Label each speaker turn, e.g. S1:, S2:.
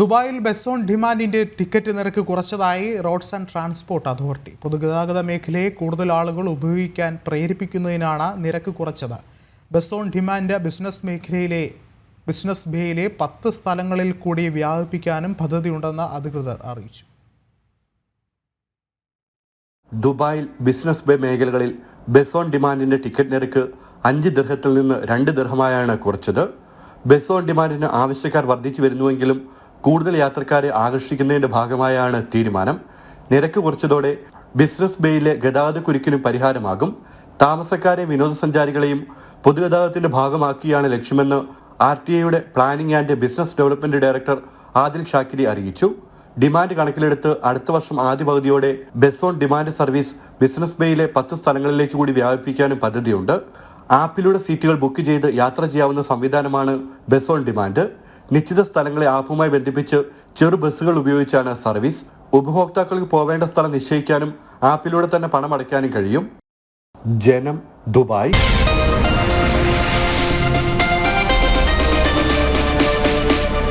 S1: ദുബായിൽ bus on ഡിമാൻഡിന്റെ ticket നിരക്ക് കുറച്ചതായി റോഡ്സ് ആൻഡ് ട്രാൻസ്പോർട്ട് അതോറിറ്റി. പൊതുഗതാഗത മേഖലയെ കൂടുതൽ ആളുകൾ ഉപയോഗിക്കാൻ പ്രേരിപ്പിക്കുന്നതിനാണ് നിരക്ക് കുറച്ചത്. ബസ് ഓൺ ഡിമാൻഡ് ബിസിനസ് മേഖലയിലെ ബിസിനസ് ബേയിലെ പത്ത് സ്ഥലങ്ങളിൽ കൂടി വ്യാപിപ്പിക്കാനും പദ്ധതിയുണ്ടെന്ന് അധികൃതർ അറിയിച്ചു.
S2: ദുബായിൽ ബിസിനസ് ബേ മേഖലകളിൽ ബസ് ഓൺ ഡിമാൻഡിന്റെ ടിക്കറ്റ് നിരക്ക് അഞ്ച് ദൃഹത്തിൽ നിന്ന് രണ്ട് ദൃഹമായാണ് കുറച്ചത്. ബസ് ഓൺ ഡിമാൻഡിന് ആവശ്യക്കാർ വർദ്ധിച്ചു വരുന്നുവെങ്കിലും കൂടുതൽ യാത്രക്കാരെ ആകർഷിക്കുന്നതിന്റെ ഭാഗമായാണ് തീരുമാനം. നിരക്ക് കുറച്ചതോടെ ബിസിനസ് ബേയിലെ ഗതാഗത കുരുക്കിനും പരിഹാരമാകും. താമസക്കാരെ വിനോദസഞ്ചാരികളെയും പൊതുഗതാഗതത്തിന്റെ ഭാഗമാക്കിയാണ് ലക്ഷ്യമെന്ന് ആർ ടി ഐയുടെ planning and business development director Adil Shakiri അറിയിച്ചു. ഡിമാൻഡ് കണക്കിലെടുത്ത് അടുത്ത വർഷം ആദ്യ പകുതിയോടെ bus on demand service business ബേയിലെ പത്ത് സ്ഥലങ്ങളിലേക്ക് കൂടി വ്യാപിപ്പിക്കാനും പദ്ധതിയുണ്ട്. ആപ്പിലൂടെ സീറ്റുകൾ ബുക്ക് ചെയ്ത് യാത്ര ചെയ്യാവുന്ന സംവിധാനമാണ് ബസ് ഓൺ ഡിമാൻഡ്. നിശ്ചിത സ്ഥലങ്ങളെ ആപ്പുമായി ബന്ധിപ്പിച്ച് ചെറു ബസ്സുകൾ ഉപയോഗിച്ചാണ് സർവീസ്. ഉപഭോക്താക്കൾക്ക് പോവേണ്ട സ്ഥലം നിശ്ചയിക്കാനും ആപ്പിലൂടെ തന്നെ പണം അടയ്ക്കാനും കഴിയും. ജനം ദുബായ്.